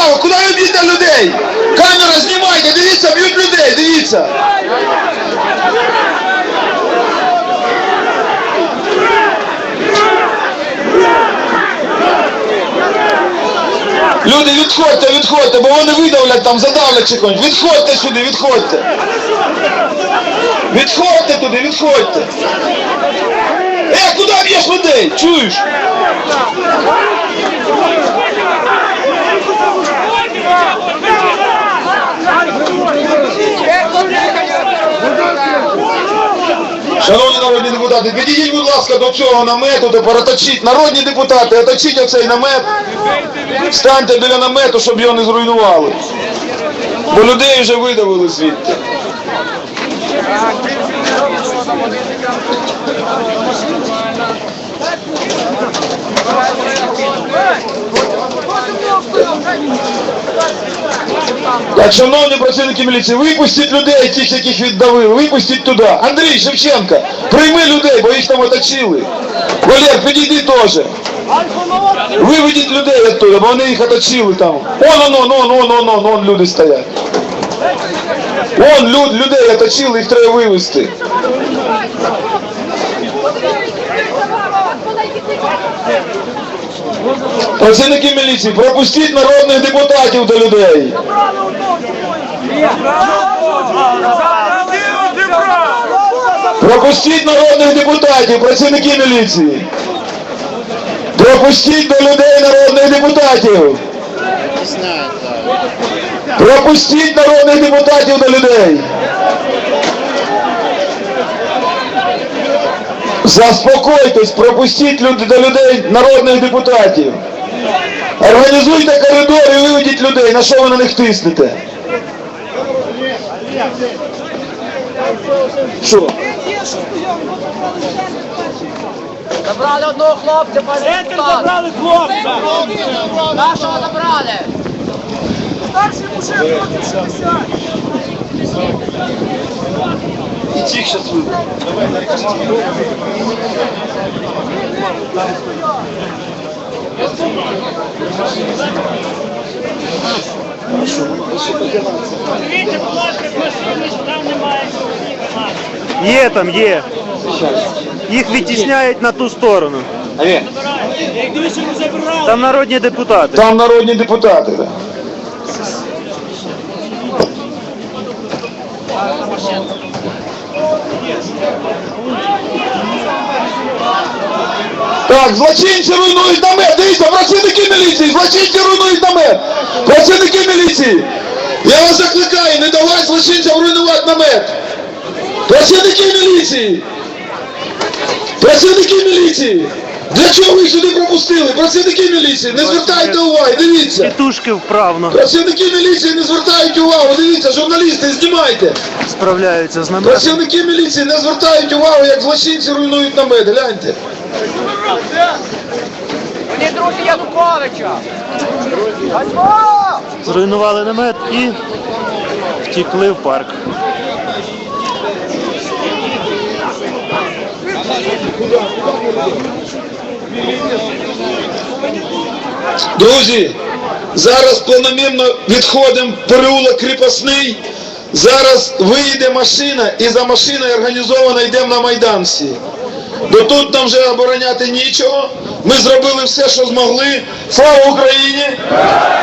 Направо, куди ви б'єте людей? Камера, знімайте, дивіться, б'ють людей, дивіться. Люди, відходьте, відходьте, бо вони видавлять там, задавлять чихонь. Відходьте сюди, відходьте. Відходьте туди, відходьте. Е, куди б'єш людей? Чуєш? Депутати, підійдіть, будь ласка, до цього намету, тепер оточіть. Народні депутати, оточіть оцей намет. Станьте біля намету, щоб його не зруйнували. Бо людей вже видавили звідти. Так, шановні працівники міліції, випустіть людей, тих, яких віддавили, випустіть туди. Андрій Шевченко, прийми людей, бо їх там оточили. Валер, підійди теж. Виведіть людей оттуда, бо вони їх оточили там. Он, он, он, он, он, он, он, он люди стоять. Он люд, людей оточили, їх треба вивезти. Працівники міліції, пропустіть народних депутатів до людей. Пропустіть народних депутатів, працівники міліції. Пропустіть до людей народних депутатів. Пропустіть народних депутатів до людей. Заспокойтесь, пропустіть люд- до людей народних депутатів. Організуйте коридор і виведіть людей. На що ви на них тиснете? Що? Забрали одного хлопця, пане депутат. забрали хлопця. Нашого забрали. Старший мужик, років 60. І цих зараз виведуть. Дивіться, будь ласка, машини, що там немає. Є там, є. Їх відтісняють на ту сторону. А ні, Я їх дивлюся, не забирали. Там народні депутати. Там народні депутати. Да. Так, злочинці руйнують намет. Дивіться, працівники міліції, злочинці руйнують намет. Працівники міліції. Я вас закликаю, не давай злочинцям руйнувати намет. Працівники міліції. Працівники міліції. Для чого ви їх сюди пропустили? Працівники міліції, не звертайте уваги, дивіться. Тітушки вправно Працівники міліції не звертають увагу, дивіться, журналісти, знімайте. справляються з наметом. Працівники міліції не звертають увагу, як злочинці руйнують намет, гляньте. Вони друзі Януковича. Зруйнували намет і втікли в парк. Друзі, зараз планомірно відходимо переулок Кріпосний. Зараз виїде машина і за машиною організовано йдемо на Майдан всі. Бо тут нам вже обороняти нічого. Ми зробили все, що змогли. Слава Україні!